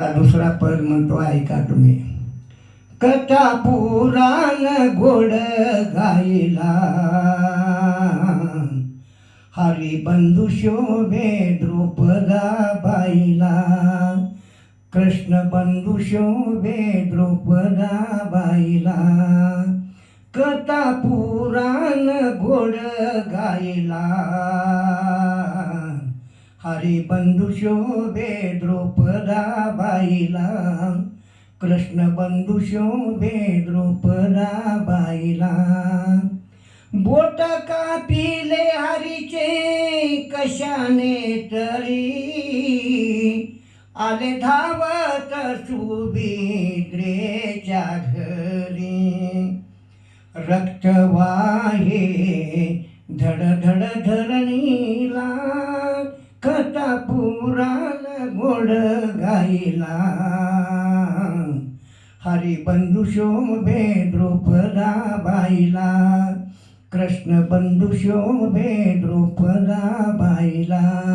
का दुसरा पद म्हणतो ऐका तुम्ही. कथा पुराण गोड गायला. हरिबंधू शोभे द्रुपदा बाईला. कृष्ण बंधू शोभे द्रुपदा बाईला. कथा पुराण गोड गायला. हरिबंधू शोभे द्रुपदा बाईला कृष्ण बंधू शोभे द्रुपदा बाईला बोट कापिले हरीचे कशाने तरी. आले धावत सुबिद्रेच्या घरी. रक्त वाहे धड धड धरणीला. मुराल पुराण गोड गाईला हरिबंधू शोभे द्रुपदा बाईला. कृष्ण बंधू शोभे द्रुपदा बाईला.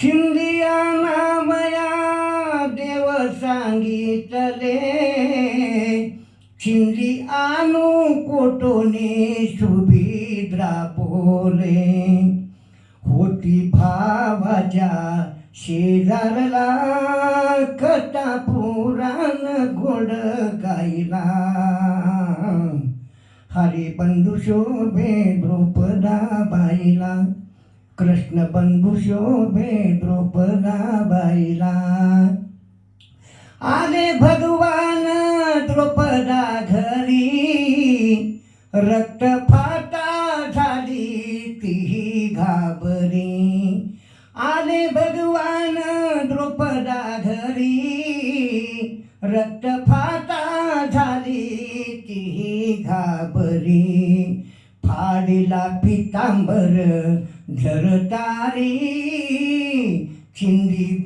चिंदिया नामया देव सांगितले. चिंदी आणू कोटोने सुभिद्रा बोले. होती भा भावाच्या शेजारला कथा पुराण गोड गायला. हरिबंधू शोभे द्रौपदा बाईला. कृष्ण बंधू शोभे द्रौपदा बाईला. आले भगवान द्रौपदा घरी. रक्त फाटा झाली तीही घाबरी. आले भगवान द्रुपदा घरी रक्त फाटा झाली ती घाबरी. फाडीला पितांबर झरतारी. चिंदी